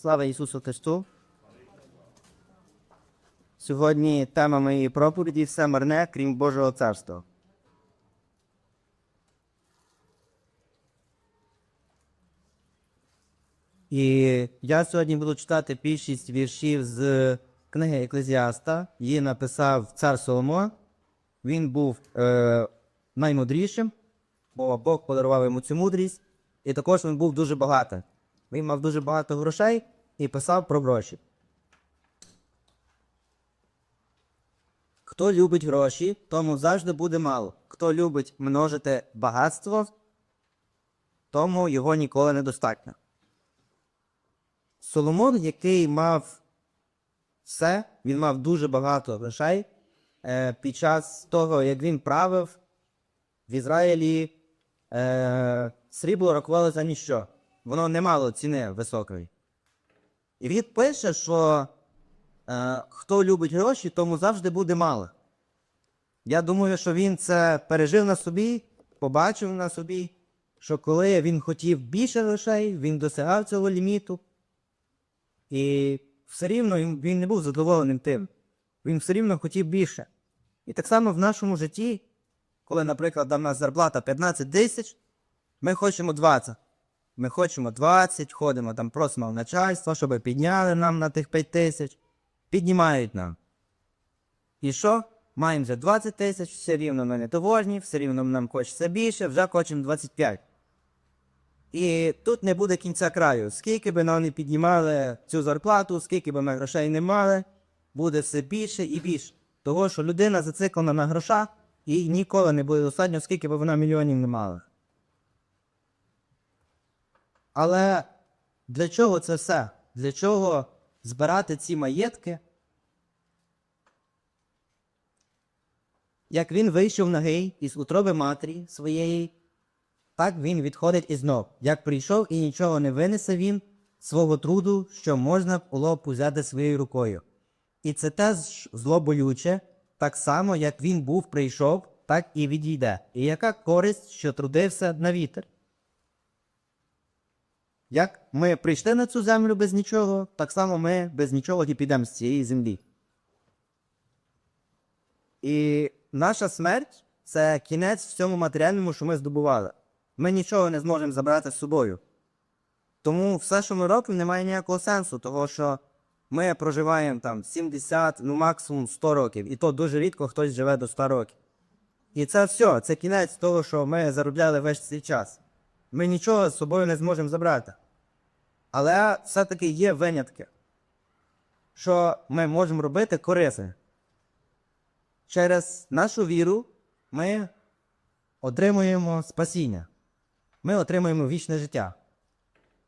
Слава Ісусу Христу! Сьогодні тема моєї проповіді все марне, крім Божого царства. І я сьогодні буду читати більшість віршів з книги Еклезіаста. Її написав цар Соломон. Він був е, наймудрішим, бо Бог подарував йому цю мудрість. І також він був дуже багатий. Він мав дуже багато грошей і писав про гроші. Хто любить гроші, тому завжди буде мало. Хто любить множити багатство, тому його ніколи недостатньо. Соломон, який мав все, він мав дуже багато грошей. Е, під час того, як він правив в Ізраїлі, е, срібло рахували за ніщо. Воно не мало ціни високої. І він пише, що е, хто любить гроші, тому завжди буде мало. Я думаю, що він це пережив на собі, побачив на собі, що коли він хотів більше грошей, він досягав цього ліміту. І все рівно він не був задоволеним тим. Він все рівно хотів більше. І так само в нашому житті, коли, наприклад, у нас зарплата 15 тисяч, ми хочемо 20. Ми хочемо 20, ходимо там, просимо в начальство, щоб підняли нам на тих 5 тисяч. Піднімають нам. І що? Маємо вже 20 тисяч, все рівно ми не довольні, все рівно нам хочеться більше, вже хочемо 25. І тут не буде кінця краю. Скільки би нам не піднімали цю зарплату, скільки би ми грошей не мали, буде все більше і більше. Того, що людина зациклена на грошах, і ніколи не буде достатньо, скільки би вона мільйонів не мала. Але для чого це все? Для чого збирати ці маєтки? Як він вийшов нагий із утроби матері своєї, так він відходить і знов. Як прийшов і нічого не винесе він свого труду, що можна було б узяти своєю рукою. І це теж зло болюче, так само, як він був прийшов, так і відійде. І яка користь, що трудився на вітер? Як ми прийшли на цю землю без нічого, так само ми без нічого і підемо з цієї землі. І наша смерть це кінець всьому матеріальному, що ми здобували. Ми нічого не зможемо забрати з собою. Тому все, що ми робимо, не має ніякого сенсу, того що ми проживаємо там 70, ну максимум 100 років. І то дуже рідко хтось живе до 100 років. І це все, це кінець того, що ми заробляли весь цей час. Ми нічого з собою не зможемо забрати. Але все-таки є винятки, що ми можемо робити корисне. Через нашу віру ми отримуємо спасіння. Ми отримуємо вічне життя.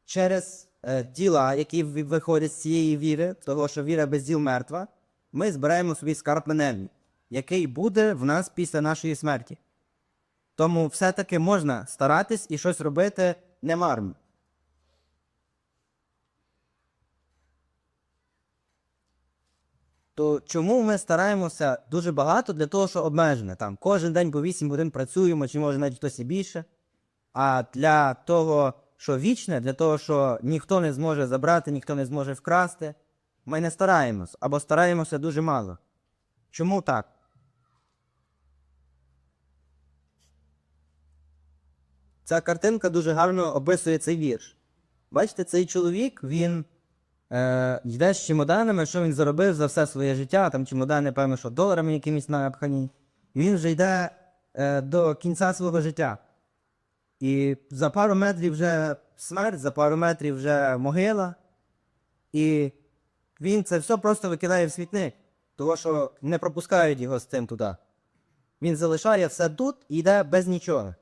Через е, діла, які виходять з цієї віри, того, що віра без діл мертва, ми збираємо собі скарб на який буде в нас після нашої смерті. Тому все-таки можна старатись і щось робити немарно. То чому ми стараємося дуже багато для того, що обмежене? Там кожен день по 8 годин працюємо, чи може навіть хтось і більше. А для того, що вічне, для того, що ніхто не зможе забрати, ніхто не зможе вкрасти, ми не стараємось або стараємося дуже мало. Чому так? Ця картинка дуже гарно описує цей вірш. Бачите, цей чоловік, він е, йде з чемоданами, що він заробив за все своє життя, там чемодани, певно, що доларами якимись напхані. Він вже йде е, до кінця свого життя. І за пару метрів вже смерть, за пару метрів вже могила. І він це все просто викидає в світник, тому що не пропускають його з цим туди. Він залишає все тут і йде без нічого.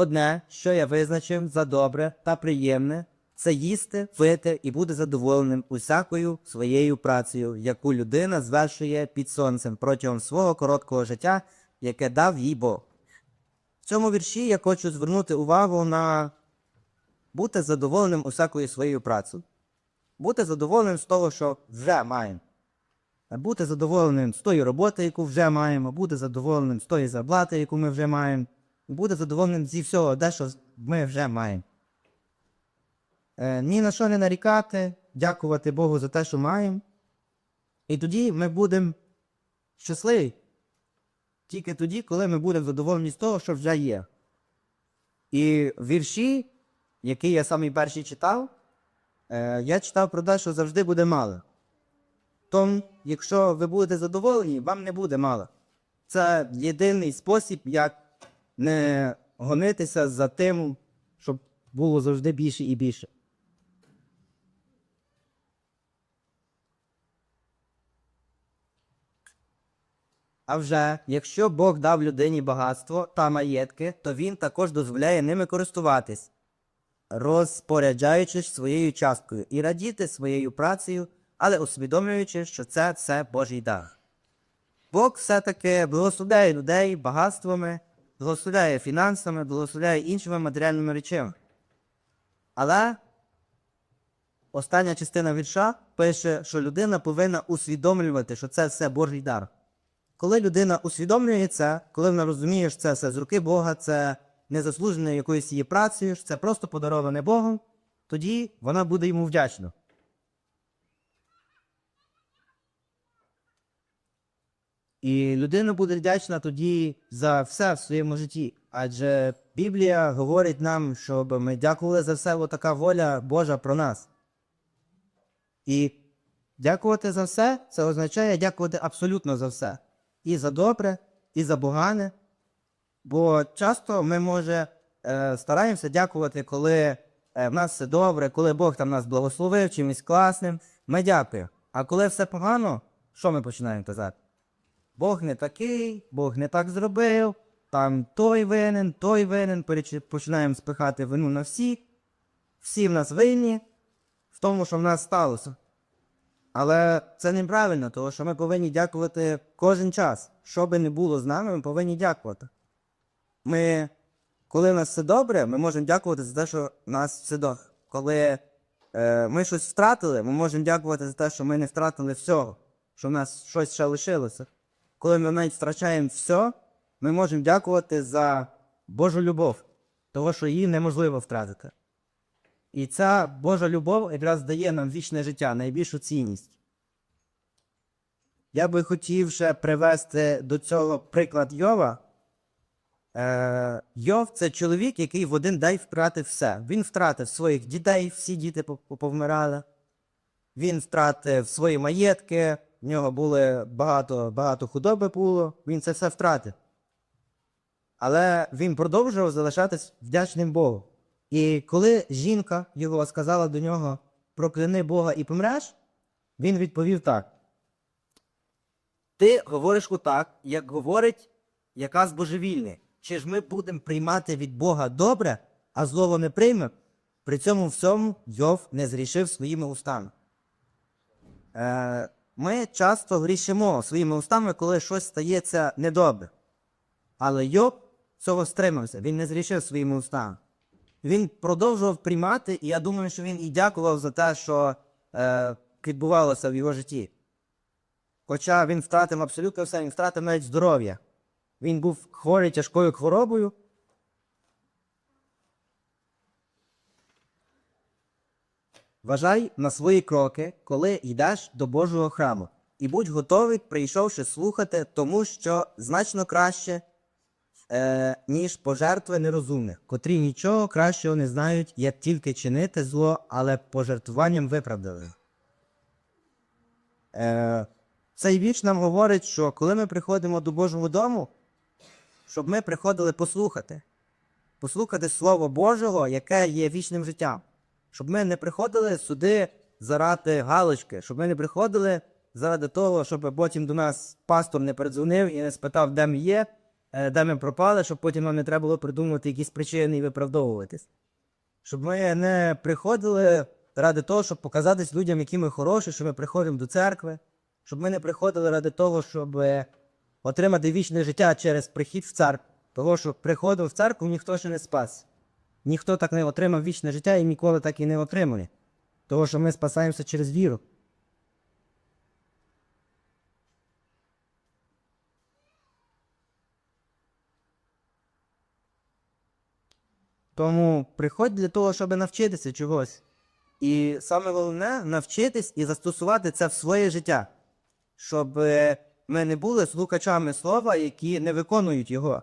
Одне, що я визначив за добре та приємне, це їсти, пити і бути задоволеним усякою своєю працею, яку людина звершує під сонцем протягом свого короткого життя, яке дав їй Бог. В цьому вірші я хочу звернути увагу на бути задоволеним усякою своєю працею, бути задоволеним з того, що вже маємо. Бути задоволеним з тої роботи, яку вже маємо, бути задоволеним з тої зарплати, яку ми вже маємо, бути задоволеним зі всього, де що ми вже маємо. Е, ні на що не нарікати, дякувати Богу за те, що маємо. І тоді ми будемо щасливі. Тільки тоді, коли ми будемо задоволені з того, що вже є. І вірші, які я самий перший читав, е, я читав про те, що завжди буде мало. Тому, якщо ви будете задоволені, вам не буде мало. Це єдиний спосіб, як не гонитися за тим, щоб було завжди більше і більше. А вже, якщо Бог дав людині багатство та маєтки, то він також дозволяє ними користуватись, розпоряджаючись своєю часткою і радіти своєю працею, але усвідомлюючи, що це все Божий дар. Бог все-таки благословляє людей багатствами, благословляє фінансами, благословляє іншими матеріальними речами. Але остання частина вірша пише, що людина повинна усвідомлювати, що це все Божий дар. Коли людина усвідомлює це, коли вона розуміє, що це все з руки Бога, це не заслужене якоюсь її працею, що це просто подароване Богом, тоді вона буде йому вдячна. І людина буде вдячна тоді за все в своєму житті. Адже Біблія говорить нам, щоб ми дякували за все, бо така воля Божа про нас. І дякувати за все це означає дякувати абсолютно за все. І за добре, і за погане. Бо часто ми, може, е, стараємося дякувати, коли е, в нас все добре, коли Бог там нас благословив чимось класним. Ми дякуємо. А коли все погано, що ми починаємо казати? Бог не такий, Бог не так зробив, там той винен, той винен, починаємо спихати вину на всіх, всі в нас винні в тому, що в нас сталося. Але це неправильно, тому що ми повинні дякувати кожен час. Що би не було з нами, ми повинні дякувати. Ми, коли в нас все добре, ми можемо дякувати за те, що в нас все добре. Коли е, ми щось втратили, ми можемо дякувати за те, що ми не втратили всього, що в нас щось ще лишилося. Коли ми навіть втрачаємо все, ми можемо дякувати за Божу любов, того, що її неможливо втратити. І ця Божа любов якраз дає нам вічне життя, найбільшу цінність. Я би хотів ще привести до цього приклад Йова. Е, Йов це чоловік, який в один день втратив все. Він втратив своїх дітей, всі діти пов- повмирали. Він втратив свої маєтки, в нього були багато, багато худоби було, він це все втратив. Але він продовжував залишатись вдячним Богу. І коли жінка його сказала до нього прокляни Бога і помреш, він відповів так. Ти говориш отак, як говорить якась божевільний. Чи ж ми будемо приймати від Бога добре, а зло не прийме? При цьому всьому Йов не зрішив своїми устами. Е, ми часто грішимо своїми устами, коли щось стається недобре. Але Йоб цього стримався, він не зрішив своїми устами. Він продовжував приймати, і я думаю, що він і дякував за те, що е, відбувалося в його житті. Хоча він втратив абсолютно все, він втратив навіть здоров'я. Він був хворий тяжкою хворобою. Вважай на свої кроки, коли йдеш до Божого храму, і будь готовий, прийшовши слухати, тому що значно краще, е, ніж пожертви нерозумних, котрі нічого кращого не знають, як тільки чинити зло, але пожертвуванням виправдали. Е, цей вірш нам говорить, що коли ми приходимо до Божого дому, щоб ми приходили послухати, послухати Слово Божого, яке є вічним життям. Щоб ми не приходили сюди заради галочки, щоб ми не приходили заради того, щоб потім до нас пастор не передзвонив і не спитав, де ми є, е, де ми пропали, щоб потім нам не треба було придумувати якісь причини і виправдовуватись. Щоб ми не приходили ради того, щоб показатись людям, які ми хороші, що ми приходимо до церкви, щоб ми не приходили ради того, щоб отримати вічне життя через прихід в церкву. Того, що приходив в церкву, ніхто ще не спас. Ніхто так не отримав вічне життя і ніколи так і не отримує. Того, що ми спасаємося через віру. Тому приходь для того, щоб навчитися чогось. І саме головне навчитись і застосувати це в своє життя, щоб ми не були слухачами слова, які не виконують його.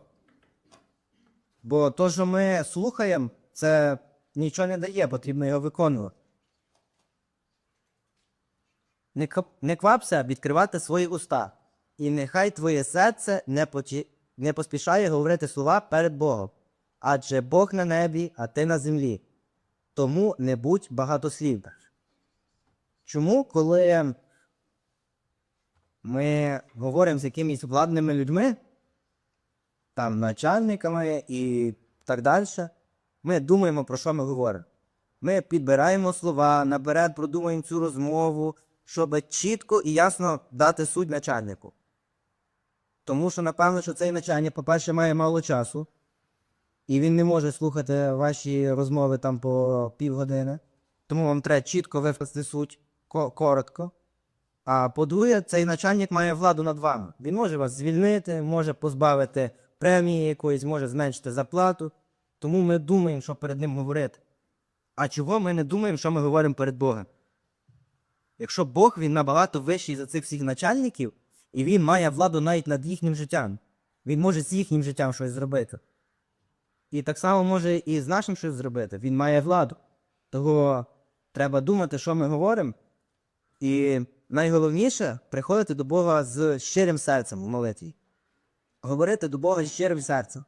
Бо то, що ми слухаємо, це нічого не дає, потрібно його виконувати. Не, кап- не квапся відкривати свої уста, і нехай твоє серце не, почі... не поспішає говорити слова перед Богом. Адже Бог на небі, а ти на землі. Тому не будь багатослівним. Чому, коли ми говоримо з якимись владними людьми, там начальниками і так далі, ми думаємо, про що ми говоримо. Ми підбираємо слова, наперед продумуємо цю розмову, щоб чітко і ясно дати суть начальнику. Тому що, напевно, що цей начальник, по-перше, має мало часу, і він не може слухати ваші розмови там по півгодини. Тому вам треба чітко вивести суть коротко. А по-друге, цей начальник має владу над вами. Він може вас звільнити, може позбавити премії якоїсь, може зменшити зарплату. Тому ми думаємо, що перед ним говорити. А чого ми не думаємо, що ми говоримо перед Богом? Якщо Бог він набагато вищий за цих всіх начальників, і він має владу навіть над їхнім життям, він може з їхнім життям щось зробити. І так само може і з нашим щось зробити. Він має владу. Того треба думати, що ми говоримо. І найголовніше приходити до Бога з щирим серцем в молитві. Говорити до Бога щирим серцем.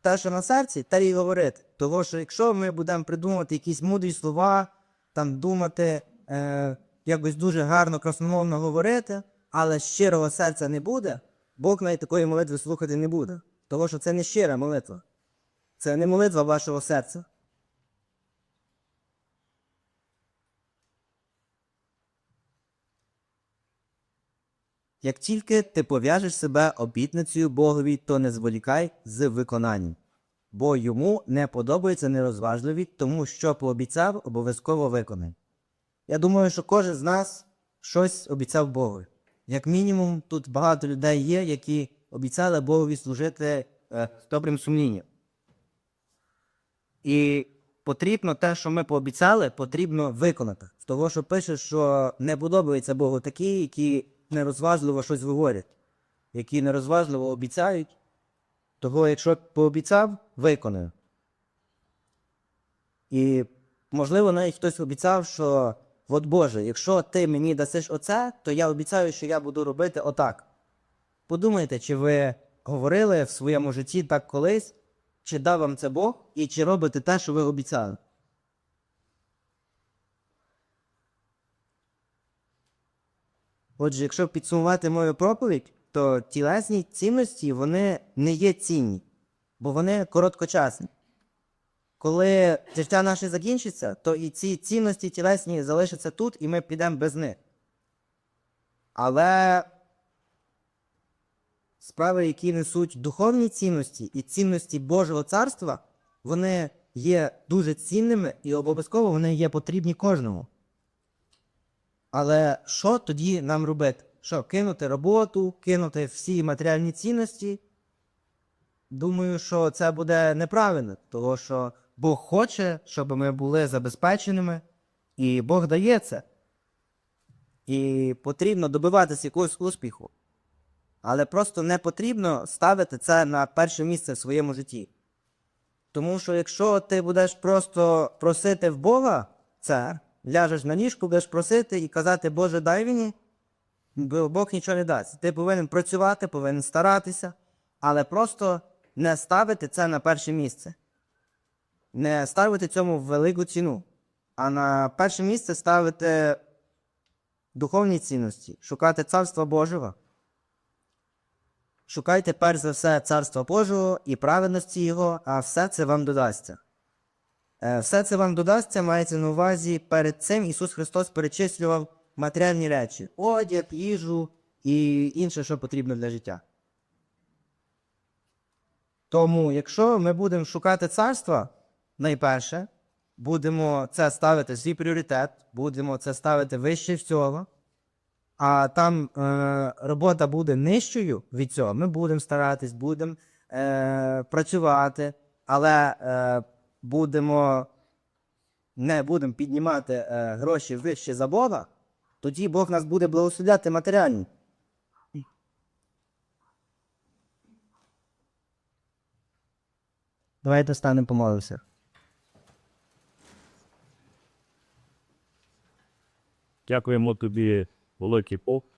Те, що на серці, те й говорити. Тому що якщо ми будемо придумувати якісь мудрі слова, там думати, е, якось дуже гарно, красномовно говорити, але щирого серця не буде, Бог навіть такої молитви слухати не буде. Тому що це не щира молитва. Це не молитва вашого серця. Як тільки ти пов'яжеш себе обітницею Богові, то не зволікай з виконанням, бо йому не подобається нерозважливі, тому що пообіцяв, обов'язково виконай. Я думаю, що кожен з нас щось обіцяв Богові. Як мінімум, тут багато людей є, які обіцяли Богові служити е, з добрим сумлінням. І потрібно те, що ми пообіцяли, потрібно виконати. З того, що пише, що не подобається Богу такі, які нерозважливо щось говорять, які нерозважливо обіцяють. Того, якщо пообіцяв, виконаю. І, можливо, навіть хтось обіцяв, що от Боже, якщо ти мені дасиш оце, то я обіцяю, що я буду робити отак. Подумайте, чи ви говорили в своєму житті так колись, чи дав вам це Бог, і чи робите те, що ви обіцяли. Отже, якщо підсумувати мою проповідь, то тілесні цінності вони не є цінні, бо вони короткочасні. Коли життя наше закінчиться, то і ці цінності тілесні залишаться тут, і ми підемо без них. Але справи, які несуть духовні цінності і цінності Божого царства, вони є дуже цінними і обов'язково вони є потрібні кожному. Але що тоді нам робити? Що, кинути роботу, кинути всі матеріальні цінності? Думаю, що це буде неправильно, тому що Бог хоче, щоб ми були забезпеченими, і Бог дає це. І потрібно добиватися якогось успіху. Але просто не потрібно ставити це на перше місце в своєму житті. Тому що якщо ти будеш просто просити в Бога це, ляжеш на ніжку, будеш просити і казати, Боже, дай мені, бо Бог нічого не дасть. Ти повинен працювати, повинен старатися, але просто не ставити це на перше місце. Не ставити цьому велику ціну, а на перше місце ставити духовні цінності, шукати Царства Божого. Шукайте перш за все Царства Божого і праведності Його, а все це вам додасться. Е, Все це вам додасться, мається на увазі, перед цим Ісус Христос перечислював матеріальні речі: одяг, їжу і інше, що потрібно для життя. Тому, якщо ми будемо шукати царства, найперше, будемо це ставити свій пріоритет, будемо це ставити вище всього, а там е, робота буде нижчою від цього, ми будемо старатись, будемо е, працювати, але е, будемо не будемо піднімати е, гроші вище за Бога, тоді Бог нас буде благословляти матеріально. Давайте станемо помолимося. Дякуємо тобі, великий Бог,